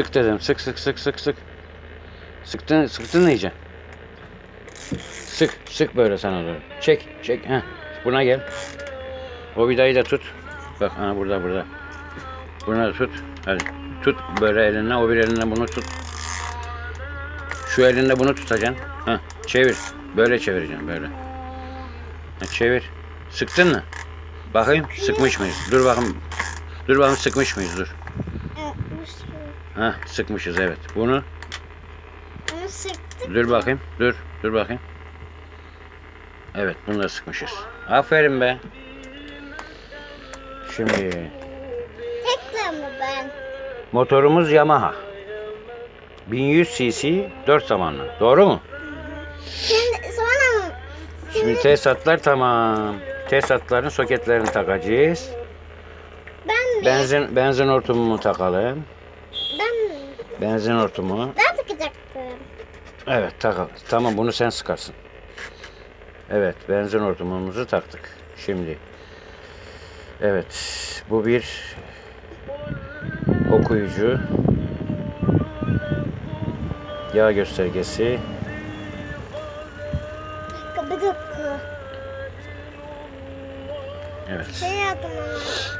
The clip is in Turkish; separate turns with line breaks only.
Sık dedim. Sık sık sık sık sık. Sıktın, sıktın iyice. Sık, sık böyle sana doğru. Çek, çek. Heh. Buna gel. O vidayı da tut. Bak ha burada burada. Bunu da tut. Hadi. Tut böyle elinle. O bir elinle bunu tut. Şu elinde bunu tutacaksın. Heh. Çevir. Böyle çevireceksin böyle. Ha, çevir. Sıktın mı? Bakayım sıkmış mıyız? Dur bakayım. Dur bakayım sıkmış mıyız? Dur. Ha sıkmışız evet. Bunu
Onu sıktık.
dur bakayım. Dur. Dur bakayım. Evet bunu da sıkmışız. Aferin be. Şimdi
Tekle mi ben?
motorumuz Yamaha. 1100 cc 4 zamanlı. Doğru mu?
Şimdi sonra mı?
Şimdi tesisatlar tamam. Tesisatların soketlerini takacağız.
Ben mi?
Benzin benzin hortumunu takalım. Benzin hortumu.
Ben takacaktım.
Evet takalım. Tamam bunu sen sıkarsın. Evet benzin hortumumuzu taktık. Şimdi. Evet bu bir okuyucu. Yağ göstergesi. Evet.
Şey yaptım.